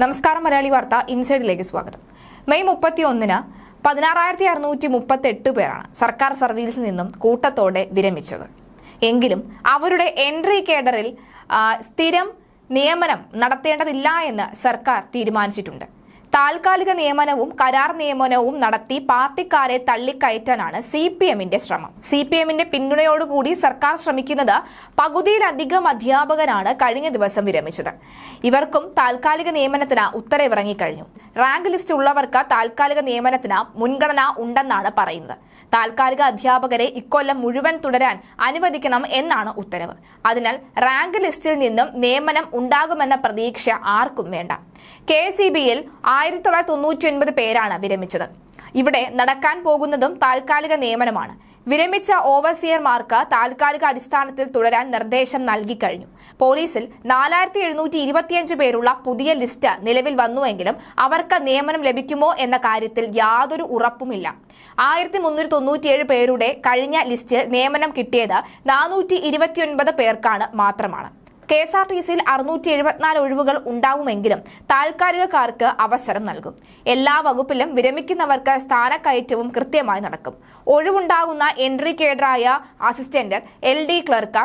നമസ്കാരം മലയാളി വാർത്ത ഇൻസൈഡിലേക്ക് സ്വാഗതം. മെയ് മുപ്പത്തി ഒന്നിന് പതിനാറായിരത്തി അറുന്നൂറ്റി മുപ്പത്തി എട്ട് പേരാണ് സർക്കാർ സർവീസിൽ നിന്നും കൂട്ടത്തോടെ വിരമിച്ചത്. എങ്കിലും അവരുടെ എൻട്രി കേഡറിൽ സ്ഥിരം നിയമനം നടത്തേണ്ടതില്ല എന്ന് സർക്കാർ തീരുമാനിച്ചിട്ടുണ്ട്. താൽക്കാലിക നിയമനവും കരാർ നിയമനവും നടത്തി പാർട്ടിക്കാരെ തള്ളിക്കയറ്റാനാണ് സി പി എമ്മിന്റെ ശ്രമം. സി പി എമ്മിന്റെ പിന്തുണയോടുകൂടി സർക്കാർ ശ്രമിക്കുന്നത് പകുതിയിലധികം അധ്യാപകരാണ് കഴിഞ്ഞ ദിവസം വിരമിച്ചത്. ഇവർക്കും താൽക്കാലിക നിയമനത്തിന് ഉത്തരവിറങ്ങിക്കഴിഞ്ഞു. റാങ്ക് ലിസ്റ്റ് ഉള്ളവർക്ക് താൽക്കാലിക നിയമനത്തിന് മുൻഗണന ഉണ്ടെന്നാണ് പറയുന്നത്. താൽക്കാലിക അധ്യാപകരെ ഇക്കൊല്ലം മുഴുവൻ തുടരാൻ അനുവദിക്കണം എന്നാണ് ഉത്തരവ്. അതിനാൽ റാങ്ക് ലിസ്റ്റിൽ നിന്നും നിയമനം ഉണ്ടാകുമെന്ന പ്രതീക്ഷ ആർക്കും വേണ്ട. കെ ഇ ബിയിൽ ആയിരത്തി തൊള്ളായിരത്തി തൊണ്ണൂറ്റി ഒൻപത് പേരാണ് വിരമിച്ചത്. ഇവിടെ നടക്കാൻ പോകുന്നതും താൽക്കാലിക നിയമനമാണ്. വിരമിച്ച ഓവർസിയർമാർക്ക് താൽക്കാലിക അടിസ്ഥാനത്തിൽ തുടരാൻ നിർദ്ദേശം നൽകിക്കഴിഞ്ഞു. പോലീസിൽ നാലായിരത്തി എഴുന്നൂറ്റി ഇരുപത്തിയഞ്ച് പേരുള്ള പുതിയ ലിസ്റ്റ് നിലവിൽ വന്നുവെങ്കിലും അവർക്ക് നിയമനം ലഭിക്കുമോ എന്ന കാര്യത്തിൽ യാതൊരു ഉറപ്പുമില്ല. ആയിരത്തി മുന്നൂറ്റി തൊണ്ണൂറ്റിയേഴ് പേരുടെ കഴിഞ്ഞ ലിസ്റ്റിൽ നിയമനം കിട്ടിയത് നാനൂറ്റി ഇരുപത്തിയൊൻപത് പേർക്കാണ് മാത്രമാണ്. കെ എസ് ആർ ടി സിയിൽ അറുന്നൂറ്റി എഴുപത്തിനാല് ഒഴിവുകൾ ഉണ്ടാവുമെങ്കിലും താൽക്കാലികക്കാർക്ക് അവസരം നൽകും. എല്ലാ വകുപ്പിലും വിരമിക്കുന്നവർക്ക് സ്ഥാനക്കയറ്റവും കൃത്യമായി നടക്കും. ഒഴിവുണ്ടാകുന്ന entry കേഡറായ assistant L D clerk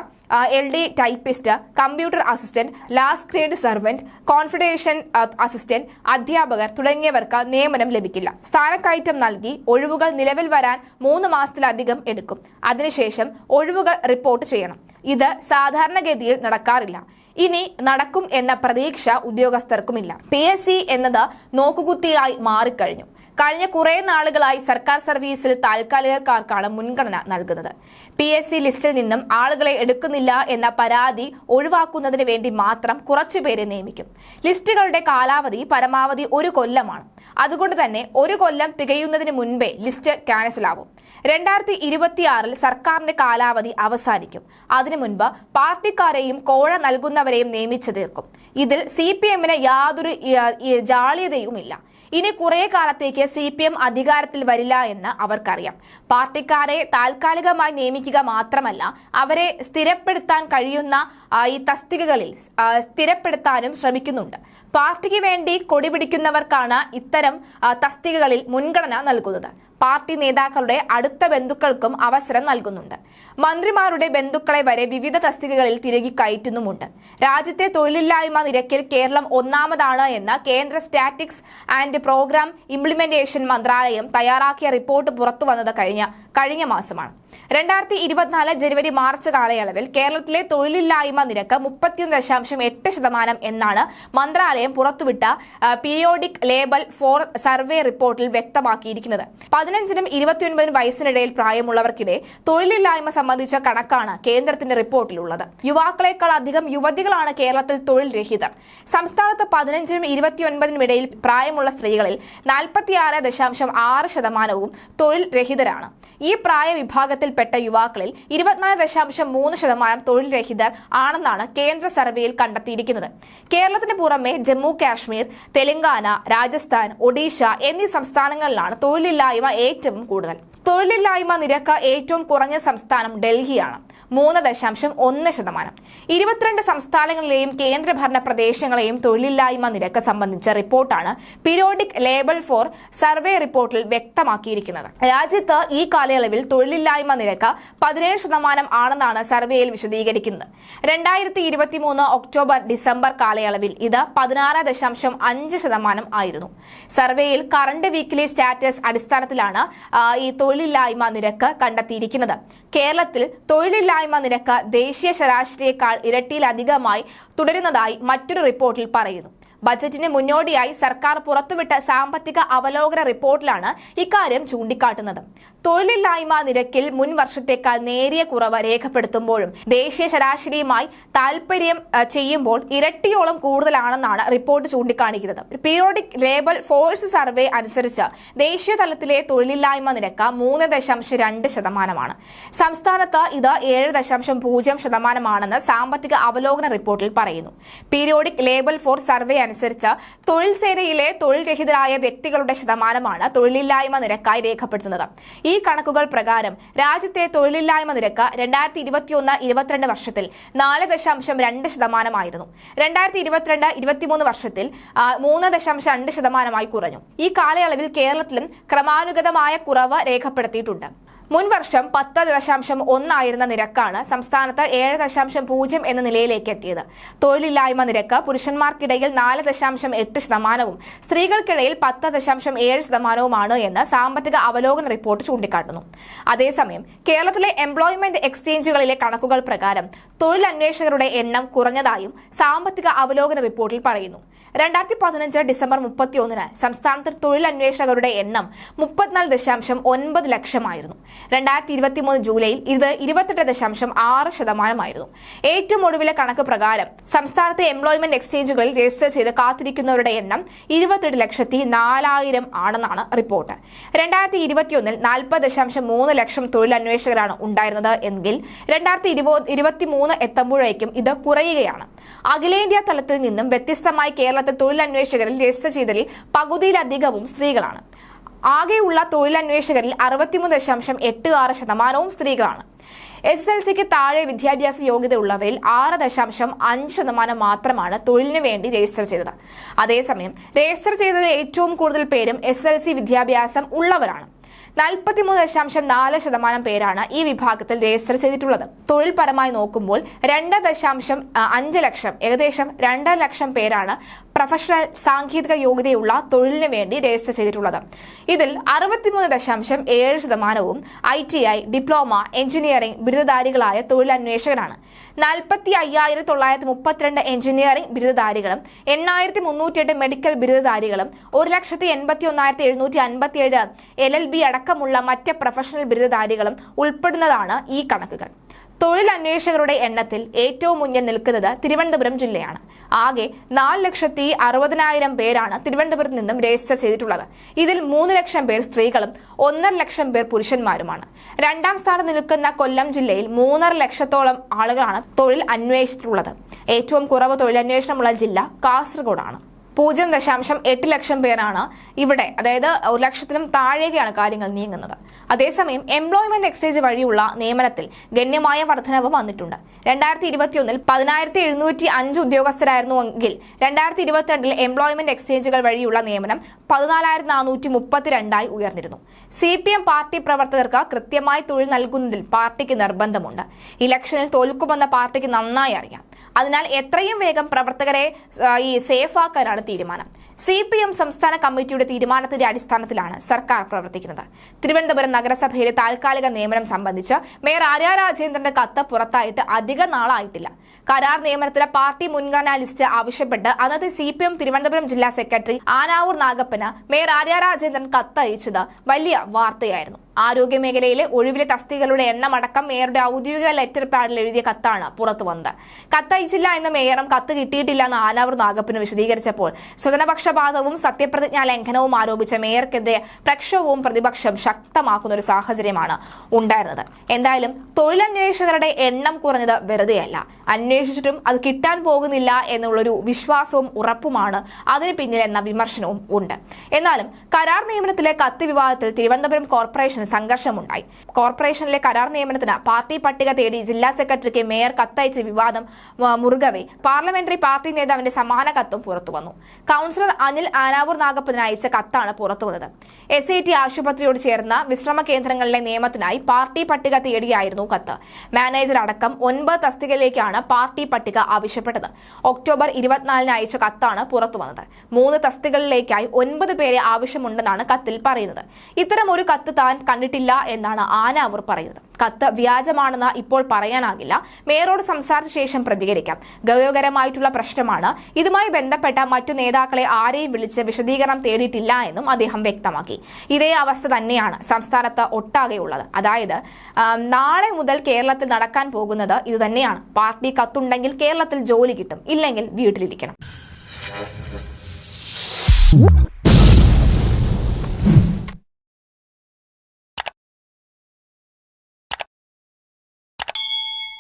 L D typist computer assistant last grade servant confidential assistant അധ്യാപകർ തുടങ്ങിയവർക്ക് നിയമനം ലഭിക്കില്ല. സ്ഥാനക്കയറ്റം നൽകി ഒഴിവുകൾ നിലവിൽ വരാൻ മൂന്ന് മാസത്തിലധികം എടുക്കും. അതിനുശേഷം ഒഴിവുകൾ റിപ്പോർട്ട് ചെയ്യണം. ഇത് സാധാരണഗതിയിൽ നടക്കാറില്ല. ഇനി നടക്കും എന്ന പ്രതീക്ഷ ഉദ്യോഗസ്ഥർക്കുമില്ല. പി എസ് സി എന്നത് നോക്കുകുത്തിയായി മാറിക്കഴിഞ്ഞു. കഴിഞ്ഞ കുറെ നാളുകളായി സർക്കാർ സർവീസിൽ താൽക്കാലികക്കാർക്കാണ് മുൻഗണന നൽകുന്നത്. പി എസ് സി ലിസ്റ്റിൽ നിന്നും ആളുകളെ എടുക്കുന്നില്ല എന്ന പരാതി ഒഴിവാക്കുന്നതിന് വേണ്ടി മാത്രം കുറച്ചുപേരെ നിയമിക്കും. ലിസ്റ്റുകളുടെ കാലാവധി പരമാവധി ഒരു കൊല്ലമാണ്. അതുകൊണ്ട് തന്നെ ഒരു കൊല്ലം തികയുന്നതിന് മുൻപേ ലിസ്റ്റ് ക്യാൻസൽ ആവും രണ്ടായിരത്തി ഇരുപത്തിയാറിൽ സർക്കാരിന്റെ കാലാവധി അവസാനിക്കും. അതിനു മുൻപ് പാർട്ടിക്കാരെയും കോഴ നൽകുന്നവരെയും നിയമിച്ചു തീർക്കും. ഇതിൽ സി പി എമ്മിന് യാതൊരു ജാള്യതയുമില്ല. ഇനി കുറെ കാലത്തേക്ക് സി പി എം അധികാരത്തിൽ വരില്ല എന്ന് അവർക്കറിയാം. പാർട്ടിക്കാരെ താൽക്കാലികമായി നിയമിക്കുക മാത്രമല്ല അവരെ സ്ഥിരപ്പെടുത്താൻ കഴിയുന്ന ഈ തസ്തികകളിൽ സ്ഥിരപ്പെടുത്താനും ശ്രമിക്കുന്നുണ്ട്. പാർട്ടിക്ക് വേണ്ടി കൊടിപിടിക്കുന്നവർക്കാണ് ഇത്തരം തസ്തികകളിൽ മുൻഗണന നൽകുന്നത്. പാർട്ടി നേതാക്കളുടെ അടുത്ത ബന്ധുക്കൾക്കും അവസരം നൽകുന്നുണ്ട്. മന്ത്രിമാരുടെ ബന്ധുക്കളെ വരെ വിവിധ തസ്തികകളിൽ തിരികെ കയറ്റുന്നുമുണ്ട്. രാജ്യത്തെ തൊഴിലില്ലായ്മ നിരക്കിൽ കേരളം ഒന്നാമതാണ് എന്ന് കേന്ദ്ര സ്റ്റാറ്റിക്സ് ആൻഡ് പ്രോഗ്രാം ഇംപ്ലിമെന്റേഷൻ മന്ത്രാലയം തയ്യാറാക്കിയ റിപ്പോർട്ട് പുറത്തുവന്നത് കഴിഞ്ഞ കഴിഞ്ഞ മാസമാണ്. രണ്ടായിരത്തി ഇരുപത്തിനാല് ജനുവരി മാർച്ച് കാലയളവിൽ കേരളത്തിലെ തൊഴിലില്ലായ്മ നിരക്ക് മുപ്പത്തിയൊന്ന് ദശാംശം എട്ട് ശതമാനം എന്നാണ് മന്ത്രാലയം പുറത്തുവിട്ട പീരിയോഡിക് ലേബൽ ഫോർ സർവേ റിപ്പോർട്ടിൽ വ്യക്തമാക്കിയിരിക്കുന്നത്. പതിനഞ്ചിനും ഇരുപത്തിയൊൻപതിനും വയസ്സിനിടയിൽ പ്രായമുള്ളവർക്കിടെ തൊഴിലില്ലായ്മ സംബന്ധിച്ച കണക്കാണ് കേന്ദ്രത്തിന്റെ റിപ്പോർട്ടിലുള്ളത്. യുവാക്കളെക്കാൾ അധികം യുവതികളാണ് കേരളത്തിൽ തൊഴിൽ രഹിതർ. സംസ്ഥാനത്ത് പതിനഞ്ചിനും ഇരുപത്തിയൊൻപതിനും ഇടയിൽ പ്രായമുള്ള സ്ത്രീകളിൽ നാൽപ്പത്തിയാറ് ദശാംശം ആറ് ശതമാനവും തൊഴിൽ രഹിതരാണ്. ഈ പ്രായ വിഭാഗത്തിൽപ്പെട്ട യുവാക്കളിൽ ഇരുപത്തിനാല് ദശാംശം മൂന്ന് ശതമാനം തൊഴിൽ രഹിതർ ആണെന്നാണ് കേന്ദ്ര സർവേയിൽ കണ്ടെത്തിയിരിക്കുന്നത്. കേരളത്തിന് പുറമെ ജമ്മു കാശ്മീർ തെലങ്കാന രാജസ്ഥാൻ ഒഡീഷ എന്നീ സംസ്ഥാനങ്ങളിലാണ് തൊഴിലില്ലായ്മ ഏറ്റവും കൂടുതൽ. തൊഴിലില്ലായ്മ നിരക്ക് ഏറ്റവും കുറഞ്ഞ സംസ്ഥാനം ഡൽഹിയാണ്. മൂന്ന് ദശാംശം ഒന്ന് ശതമാനം. ഇരുപത്തിരണ്ട് സംസ്ഥാനങ്ങളിലെയും കേന്ദ്രഭരണ പ്രദേശങ്ങളെയും തൊഴിലില്ലായ്മ നിരക്ക് സംബന്ധിച്ച റിപ്പോർട്ടാണ് പിരോഡിക് ലേബൽ ഫോർ സർവേ റിപ്പോർട്ടിൽ വ്യക്തമാക്കിയിരിക്കുന്നത്. രാജ്യത്ത് ഈ കാലയളവിൽ തൊഴിലില്ലായ്മ നിരക്ക് പതിനേഴ് ശതമാനം ആണെന്നാണ് സർവേയിൽ വിശദീകരിക്കുന്നത്. രണ്ടായിരത്തി ഇരുപത്തിമൂന്ന് ഒക്ടോബർ ഡിസംബർ കാലയളവിൽ ഇത് പതിനാറ് ദശാംശം അഞ്ച് ശതമാനം ആയിരുന്നു. സർവേയിൽ കറണ്ട് വീക്കിലി സ്റ്റാറ്റസ് അടിസ്ഥാനത്തിലാണ് ഈ തൊഴിലില്ലായ്മ നിരക്ക് കണ്ടെത്തിയിരിക്കുന്നത്. കേരളത്തിൽ തൊഴിലില്ലായ്മ നിരക്ക് ദേശീയ ശരാശരിയേക്കാൾ ഇരട്ടിയിലധികമായി തുടരുന്നതായി മറ്റൊരു റിപ്പോർട്ടിൽ പറയുന്നു. ബജറ്റിന് മുന്നോടിയായി സർക്കാർ പുറത്തുവിട്ട സാമ്പത്തിക അവലോകന റിപ്പോർട്ടിലാണ് ഇക്കാര്യം ചൂണ്ടിക്കാട്ടുന്നത്. തൊഴിലില്ലായ്മ നിരക്കിൽ മുൻ വർഷത്തേക്കാൾ നേരിയ കുറവ് രേഖപ്പെടുത്തുമ്പോഴും ദേശീയ ശരാശരിയുമായി താൽപര്യം ചെയ്യുമ്പോൾ ഇരട്ടിയോളം കൂടുതലാണെന്നാണ് റിപ്പോർട്ട് ചൂണ്ടിക്കാണിക്കുന്നത്. പീരിയോഡിക് ലേബൽ ഫോഴ്സ് സർവേ അനുസരിച്ച് ദേശീയ തലത്തിലെ തൊഴിലില്ലായ്മ നിരക്ക് മൂന്ന് ദശാംശം രണ്ട് ശതമാനമാണ്. സംസ്ഥാനത്ത് ഇത് ഏഴ് ദശാംശം പൂജ്യം ശതമാനമാണെന്ന് സാമ്പത്തിക അവലോകന റിപ്പോർട്ടിൽ പറയുന്നു. പീരിയോഡിക് ലേബൽ ഫോർ സർവേ അനുസരിച്ച് അനുസരിച്ച് തൊഴിൽ സേനയിലെ തൊഴിൽ രഹിതരായ വ്യക്തികളുടെ ശതമാനമാണ് തൊഴിലില്ലായ്മ നിരക്കായി രേഖപ്പെടുത്തുന്നത്. ഈ കണക്കുകൾ പ്രകാരം രാജ്യത്തെ തൊഴിലില്ലായ്മ നിരക്ക് രണ്ടായിരത്തി ഇരുപത്തിയൊന്ന് ഇരുപത്തിരണ്ട് വർഷത്തിൽ നാല് ദശാംശം രണ്ട് ശതമാനമായിരുന്നു. രണ്ടായിരത്തി ഇരുപത്തിരണ്ട് ഇരുപത്തിമൂന്ന് വർഷത്തിൽ മൂന്ന് ദശാംശം രണ്ട് ശതമാനമായി കുറഞ്ഞു. ഈ കാലയളവിൽ കേരളത്തിലും ക്രമാനുഗതമായ കുറവ് രേഖപ്പെടുത്തിയിട്ടുണ്ട്. മുൻ വർഷം പത്ത് ദശാംശം ഒന്നായിരുന്ന നിരക്കാണ് സംസ്ഥാനത്ത് ഏഴ് ദശാംശം പൂജ്യം എന്ന നിലയിലേക്ക് എത്തിയത് തൊഴിലില്ലായ്മ നിരക്ക് പുരുഷന്മാർക്കിടയിൽ നാല് ദശാംശം എട്ട് ശതമാനവും സ്ത്രീകൾക്കിടയിൽ പത്ത് ദശാംശം ഏഴ് ശതമാനവുമാണ് എന്ന് സാമ്പത്തിക അവലോകന റിപ്പോർട്ട് ചൂണ്ടിക്കാട്ടുന്നു. അതേസമയം കേരളത്തിലെ എംപ്ലോയ്മെന്റ് എക്സ്ചേഞ്ചുകളിലെ കണക്കുകൾ പ്രകാരം തൊഴിലന്വേഷകരുടെ എണ്ണം കുറഞ്ഞതായും സാമ്പത്തിക അവലോകന റിപ്പോർട്ടിൽ പറയുന്നു. രണ്ടായിരത്തി പതിനഞ്ച് ഡിസംബർ മുപ്പത്തിയൊന്നിന് സംസ്ഥാനത്ത് തൊഴിലന്വേഷകരുടെ എണ്ണം മുപ്പത്തിനാല് ദശാംശം ഒൻപത് ലക്ഷമായിരുന്നു. രണ്ടായിരത്തി ഇരുപത്തിമൂന്ന് ജൂലൈയിൽ ഇത് ഇരുപത്തെട്ട് ദശാംശം ആറ് ശതമാനമായിരുന്നു. ഏറ്റവും ഒടുവിലെ കണക്ക് പ്രകാരം സംസ്ഥാനത്തെ എംപ്ലോയ്മെന്റ് എക്സ്ചേഞ്ചുകളിൽ രജിസ്റ്റർ ചെയ്ത് കാത്തിരിക്കുന്നവരുടെ എണ്ണം ഇരുപത്തെട്ട് ലക്ഷത്തി നാലായിരം ആണെന്നാണ് റിപ്പോർട്ട്. രണ്ടായിരത്തി ഇരുപത്തിയൊന്നിൽ നാൽപ്പത് ദശാംശം മൂന്ന് ലക്ഷം തൊഴിലന്വേഷകരാണ് ഉണ്ടായിരുന്നത് എങ്കിൽ രണ്ടായിരത്തി ഇരുപത്തി മൂന്ന് എത്തുമ്പോഴേക്കും ഇത് കുറയുകയാണ്. അഖിലേന്ത്യാ തലത്തിൽ നിന്നും വ്യത്യസ്തമായി കേരളത്തിൽ തൊഴിലന്വേഷകരിൽ രജിസ്റ്റർ ചെയ്തതിൽ പകുതിയിലധികവും സ്ത്രീകളാണ്. ആകെയുള്ള തൊഴിലന്വേഷകരിൽ അറുപത്തിമൂന്ന് ദശാംശം എട്ട് ആറ് ശതമാനവും സ്ത്രീകളാണ്. എസ് എൽ സിക്ക് താഴെ വിദ്യാഭ്യാസ യോഗ്യതയുള്ളവരിൽ ആറ് ദശാംശം അഞ്ച് ശതമാനം മാത്രമാണ് തൊഴിലിന് വേണ്ടി രജിസ്റ്റർ ചെയ്തത്. അതേസമയം രജിസ്റ്റർ ചെയ്തതിൽ ഏറ്റവും കൂടുതൽ പേരും എസ് എൽ സി വിദ്യാഭ്യാസം ഉള്ളവരാണ്. നാൽപ്പത്തിമൂന്ന് ദശാംശം നാല് ശതമാനം പേരാണ് ഈ വിഭാഗത്തിൽ രജിസ്റ്റർ ചെയ്തിട്ടുള്ളത്. തൊഴിൽപരമായി നോക്കുമ്പോൾ രണ്ട് ദശാംശം അഞ്ച് ലക്ഷം ഏകദേശം രണ്ടര ലക്ഷം പേരാണ് പ്രൊഫഷണൽ സാങ്കേതിക യോഗ്യതയുള്ള തൊഴിലിന് വേണ്ടി രജിസ്റ്റർ ചെയ്തിട്ടുള്ളത്. ഇതിൽ അറുപത്തിമൂന്ന് ദശാംശം ഏഴ് ശതമാനവും I T I diploma engineering ബിരുദധാരികളായ തൊഴിലന്വേഷകരാണ്. നാൽപ്പത്തി അയ്യായിരത്തി തൊള്ളായിരത്തി മുപ്പത്തിരണ്ട് എഞ്ചിനീയറിംഗ് ബിരുദധാരികളും എണ്ണായിരത്തി മുന്നൂറ്റിയെട്ട് മെഡിക്കൽ ബിരുദധാരികളും ഒരു ലക്ഷത്തി എൺപത്തി ഒന്നായിരത്തി എഴുന്നൂറ്റി അൻപത്തിയേഴ് എൽ എൽ ബി അടക്കമുള്ള മറ്റ് പ്രൊഫഷണൽ ബിരുദധാരികളും ഉൾപ്പെടുന്നതാണ് ഈ കണക്കുകൾ. തൊഴിൽ അന്വേഷകരുടെ എണ്ണത്തിൽ ഏറ്റവും മുന്നിൽ നിൽക്കുന്നത് തിരുവനന്തപുരം ജില്ലയാണ്. ആകെ നാല് ലക്ഷത്തി അറുപതിനായിരം പേരാണ് തിരുവനന്തപുരത്ത് നിന്നും രജിസ്റ്റർ ചെയ്തിട്ടുള്ളത്. ഇതിൽ മൂന്ന് ലക്ഷം പേർ സ്ത്രീകളും ഒന്നര ലക്ഷം പേർ പുരുഷന്മാരുമാണ്. രണ്ടാം സ്ഥാനം നിൽക്കുന്ന കൊല്ലം ജില്ലയിൽ മൂന്നര ലക്ഷത്തോളം ആളുകളാണ് തൊഴിൽ അന്വേഷിച്ചിട്ടുള്ളത്. ഏറ്റവും കുറവ് തൊഴിലന്വേഷണമുള്ള ജില്ല കാസർഗോഡാണ്. പൂജ്യം ദശാംശം എട്ട് ലക്ഷം പേരാണ് ഇവിടെ അതായത് ഒരു ലക്ഷത്തിനും താഴേക്കാണ് കാര്യങ്ങൾ നീങ്ങുന്നത്. അതേസമയം എംപ്ലോയ്മെന്റ് എക്സ്ചേഞ്ച് വഴിയുള്ള നിയമനത്തിൽ ഗണ്യമായ വർധനവ് വന്നിട്ടുണ്ട്. രണ്ടായിരത്തി ഇരുപത്തിയൊന്നിൽ പതിനായിരത്തി എഴുന്നൂറ്റി അഞ്ച് ഉദ്യോഗസ്ഥരായിരുന്നു എങ്കിൽ രണ്ടായിരത്തി ഇരുപത്തിരണ്ടിൽ എംപ്ലോയ്മെന്റ് എക്സ്ചേഞ്ചുകൾ വഴിയുള്ള നിയമനം പതിനാലായിരത്തി നാനൂറ്റി മുപ്പത്തിരണ്ടായി ഉയർന്നിരുന്നു. സി പി എം പാർട്ടി പ്രവർത്തകർക്ക് കൃത്യമായി തൊഴിൽ നൽകുന്നതിൽ പാർട്ടിക്ക് നിർബന്ധമുണ്ട്. ഇലക്ഷനിൽ തോൽക്കുമെന്ന പാർട്ടിക്ക് നന്നായി അറിയാം. അതിനാൽ എത്രയും വേഗം പ്രവർത്തകരെ ഈ സേഫ് ആക്കാനാണ് തീരുമാനം. സി പി എം സംസ്ഥാന കമ്മിറ്റിയുടെ തീരുമാനത്തിന്റെ അടിസ്ഥാനത്തിലാണ് സർക്കാർ പ്രവർത്തിക്കുന്നത്. തിരുവനന്തപുരം നഗരസഭയിലെ താൽക്കാലിക നിയമനം സംബന്ധിച്ച് മേയർ ആര്യ രാജേന്ദ്രന്റെ കത്ത് പുറത്തായിട്ട് അധിക നാളായിട്ടില്ല. കരാർ നിയമനത്തിന് പാർട്ടി മുൻഗണനാ ലിസ്റ്റ് ആവശ്യപ്പെട്ട് അന്നത്തെ സി പി എം തിരുവനന്തപുരം ജില്ലാ സെക്രട്ടറി ആനാവൂർ നാഗപ്പന് മേയർ ആര്യ രാജേന്ദ്രൻ കത്തയച്ചത് വലിയ വാർത്തയായിരുന്നു. ആരോഗ്യ മേഖലയിലെ ഒഴിവിലെ തസ്തികളുടെ എണ്ണം അടക്കം മേയറുടെ ഔദ്യോഗിക ലെറ്റർ പാഡിൽ എഴുതിയ കത്താണ് പുറത്തു വന്നത് കത്തയച്ചില്ല എന്ന മേയറും കത്ത് കിട്ടിയിട്ടില്ല എന്ന് ആനാവൂർ നാഗപ്പന് വിശദീകരിച്ചപ്പോൾ സ്വജനപക്ഷപാതവും സത്യപ്രതിജ്ഞാ ലംഘനവും ആരോപിച്ച മേയർക്കെതിരെ പ്രക്ഷോഭവും പ്രതിപക്ഷം ശക്തമാക്കുന്ന ഒരു സാഹചര്യമാണ് ഉണ്ടായിരുന്നത്. എന്തായാലും തൊഴിലന്വേഷകരുടെ എണ്ണം കുറഞ്ഞത് വെറുതെയല്ല. അന്വേഷിച്ചിട്ടും അത് കിട്ടാൻ പോകുന്നില്ല എന്നുള്ളൊരു വിശ്വാസവും ഉറപ്പുമാണ് അതിന് പിന്നിൽ എന്ന വിമർശനവും ഉണ്ട്. എന്നാലും കരാർ നിയമനത്തിലെ കത്ത് വിവാദത്തിൽ തിരുവനന്തപുരം കോർപ്പറേഷൻ സംഘർഷമുണ്ടായി. കോർപ്പറേഷനിലെ കരാർ നിയമനത്തിന് പാർട്ടി പട്ടിക തേടി ജില്ലാ സെക്രട്ടറിക്ക് മേയർ കത്തയച്ച വിവാദം മുറുകവെ. പാർലമെന്ററി പാർട്ടി നേതാവിന്റെ സമാന കത്തും പുറത്തുവന്നു. കൗൺസിലർ അനിൽ ആനാവൂർ നാഗപ്പതിന് അയച്ച കത്താണ് പുറത്തുവന്നത് എസ് ഐ ടി ആശുപത്രിയോട് ചേർന്ന വിശ്രമ കേന്ദ്രങ്ങളിലെ നിയമത്തിനായി പാർട്ടി പട്ടിക തേടിയായിരുന്നു കത്ത്. മാനേജർ അടക്കം ഒൻപത് തസ്തികയിലേക്കാണ് പാർട്ടി പട്ടിക ആവശ്യപ്പെട്ടത്. ഒക്ടോബർ ഇരുപത്തിനാലിന് അയച്ച കത്താണ് പുറത്തു വന്നത്. മൂന്ന് തസ്തികകളിലേക്കായി ഒൻപത് പേരെ ആവശ്യമുണ്ടെന്നാണ് കത്തിൽ പറയുന്നത്. ഇത്തരം ഒരു കത്ത് താൻ കണ്ടിട്ടില്ല എന്നാണ് ആനാവൂർ പറയുന്നത്. കത്ത് വ്യാജമാണെന്ന് ഇപ്പോൾ പറയാനാകില്ല. മേയറോട് സംസാരിച്ച ശേഷം പ്രതികരിക്കാം. ഗൗരവകരമായിട്ടുള്ള പ്രശ്നമാണ്. ഇതുമായി ബന്ധപ്പെട്ട മറ്റു നേതാക്കളെ ആരെയും വിളിച്ച് വിശദീകരണം തേടിയിട്ടില്ല എന്നും അദ്ദേഹം വ്യക്തമാക്കി. ഇതേ അവസ്ഥ തന്നെയാണ് സംസ്ഥാനത്ത് ഒട്ടാകെയുള്ളത്. അതായത് നാളെ മുതൽ കേരളത്തിൽ നടക്കാൻ പോകുന്നത് ഇതുതന്നെയാണ്. പാർട്ടി കത്തുണ്ടെങ്കിൽ കേരളത്തിൽ ജോലി കിട്ടും. ഇല്ലെങ്കിൽ വീട്ടിലിരിക്കണം.